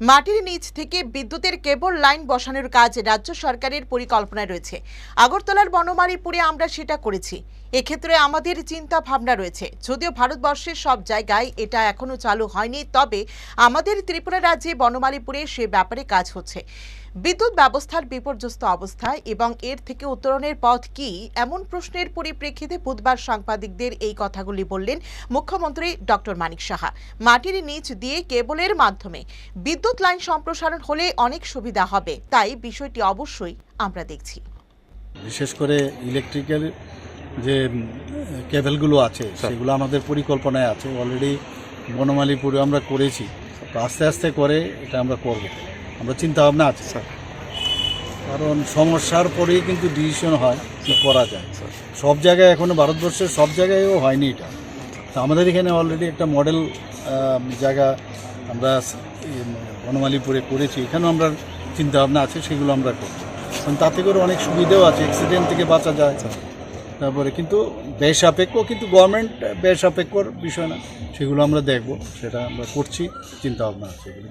মাটির নিচ থেকে বিদ্যুতের কেবল লাইন বসানোর কাজ রাজ্য সরকারের পরিকল্পনা রয়েছে। আগরতলার বনমালীপুরে আমরা সেটা করেছি। এক্ষেত্রে আমাদের চিন্তা ভাবনা রয়েছে। যদিও ভারতবর্ষের সব জায়গায় এটা এখনও চালু হয়নি, তবে আমাদের ত্রিপুরা রাজ্যে বনমালীপুরে সে ব্যাপারে কাজ হচ্ছে। বিদ্যুৎ ব্যবস্থার বিপর্যস্ত অবস্থা এবং এর থেকে উত্তরণের পথ কি? এমন প্রশ্নের পরিপ্রেক্ষিতে বুধবার সাংবাদিকদের এই কথাগুলি বললেন মুখ্যমন্ত্রী ডক্টর মানিক সাহা। মাটির নিচ দিয়ে কেবলের মাধ্যমে বিদ্যুৎ লাইন সম্প্রসারণ হলে অনেক সুবিধা হবে তাই বিষয়টি অবশ্যই আমরা দেখছি। বিশেষ করে ইলেকট্রিক্যাল যে কেবেলগুলো আছে সেগুলো আমাদের পরিকল্পনায় আছে। অলরেডি বনমালীপুরে আমরা করেছি। আস্তে আস্তে করে এটা আমরা করব। আমরা চিন্তা ভাবনা আছে স্যার। কারণ সমস্যার পরেই কিন্তু ডিসিশন হয় যে করা যায়। সব জায়গায় এখনও ভারতবর্ষের সব জায়গায়ও হয়নি এটা। তো আমাদের এখানে অলরেডি একটা মডেল জায়গা আমরা বনমালীপুরে করেছি। এখানেও আমরা চিন্তা ভাবনা আছে সেগুলো আমরা করব কারণ তাতে করে অনেক সুবিধাও আছে অ্যাক্সিডেন্ট থেকে বাঁচা যায়। তারপরে কিন্তু ব্যয় সাপেক্ষ কিন্তু গভর্নমেন্ট ব্যয় সাপেক্ষর বিষয় না সেগুলো আমরা দেখব সেটা আমরা করছি চিন্তা ভাবনা আছে এগুলো।